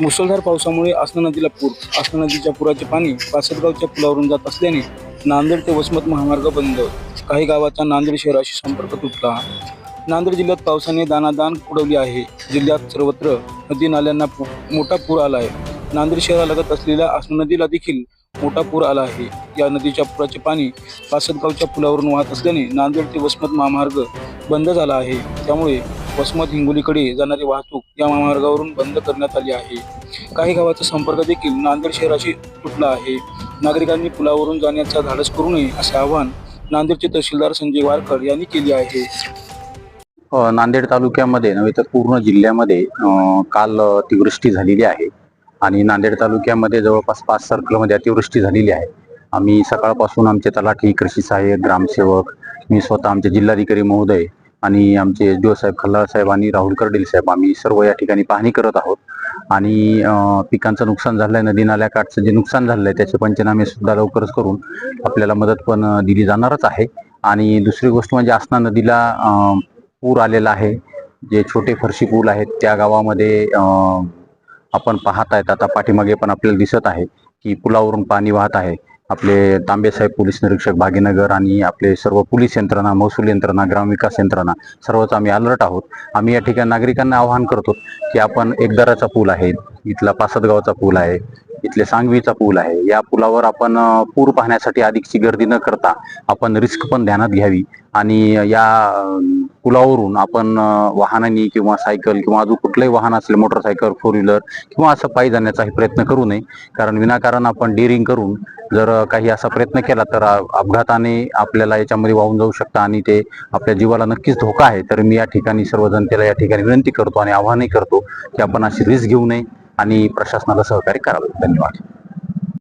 मुसळधार पावसामुळे आसना नदीला पूर आसना नदीच्या पुराचे पाणी पासदगावच्या पुलावरून जात असल्याने नांदेड ते वसमत महामार्ग बंद. काही गावाचा नांदेड शहराशी संपर्क तुटला. नांदेड जिल्ह्यात पावसाने दानादान उडवली आहे. जिल्ह्यात सर्वत्र नदी नाल्यांना पू- मोठा पूर आला आहे. नांदेड शहरालगत असलेल्या आसना नदीला देखील मोठा पूर आला आहे. या नदीच्या पुराचे पाणी पासदगावच्या पुलावरून वाहत असल्याने नांदेड ते वसमत महामार्ग बंद झाला आहे. त्यामुळे वसमत हिंगोलीकडे जाणारी वाहतूक या महामार्गावरून बंद करण्यात आली आहे. काही गावाचा संपर्क देखील नांदेड शहराशी तुटला आहे. नागरिकांनी पुलावरून जाण्याचा धाडस करू नये असे आवाहन नांदेडचे तहसीलदार संजय वारकर यांनी केले आहे. नांदेड तालुक्यामध्ये नव्हे तर पूर्ण जिल्ह्यामध्ये काल अतिवृष्टी झालेली आहे. आणि नांदेड तालुक्यामध्ये जवळपास पाच सर्कलमध्ये अतिवृष्टी झालेली आहे. आम्ही सकाळपासून आमचे तलाठी कृषी सहाय्यक ग्रामसेवक मी स्वतः आमचे जिल्हाधिकारी महोदय आणि आमचे जोसाहेब खल्लाळ साहेब आणि राहुल कर्डील साहेब आम्ही सर्व या ठिकाणी पाहणी करत आहोत. आणि पिकांचं नुकसान झालंय नदी नाल्याकाठचं जे नुकसान झालंय त्याचे पंचनामे सुद्धा लवकरच करून आपल्याला मदत पण दिली जाणारच आहे. आणि दुसरी गोष्ट म्हणजे आसना नदीला पूर आलेला आहे. जे छोटे फरशी पूल आहेत त्या गावामध्ये आपण पाहत आहेत आता पाठीमागे पण आपल्याला दिसत आहे की पुलावरून पाणी वाहत आहे. आपले तांबेसाहेब पोलीस निरीक्षक भागीनगर आणि आपले सर्व पोलीस यंत्रणा महसूल यंत्रणा ग्रामविकास यंत्रणा सर्वच आम्ही अलर्ट आहोत. आम्ही या ठिकाणी नागरिकांना आवाहन करतो की आपण एकदराचा पूल आहे इथला पासदगावचा पूल आहे इथले सांगवीचा पूल आहे. या पुलावर आपण पूर पाहण्यासाठी अधिकची गर्दी न करता आपण रिस्क पण ध्यानात घ्यावी आणि या पुलावरून आपण वाहनांनी किंवा सायकल किंवा अजून कुठलंही वाहन असले मोटरसायकल फोर व्हीलर किंवा असं पायी जाण्याचाही प्रयत्न करू नये. कारण विनाकारण आपण डेअरिंग करून जर काही असा प्रयत्न केला तर अपघाताने आपल्याला याच्यामध्ये वाहून जाऊ शकतं आणि ते आपल्या जीवाला नक्कीच धोका आहे. तर मी या ठिकाणी सर्व जनतेला या ठिकाणी विनंती करतो आणि आवाहनही करतो की आपण अशी रिस्क घेऊ नये आणि प्रशासनाला सहकार्य करावे. धन्यवाद.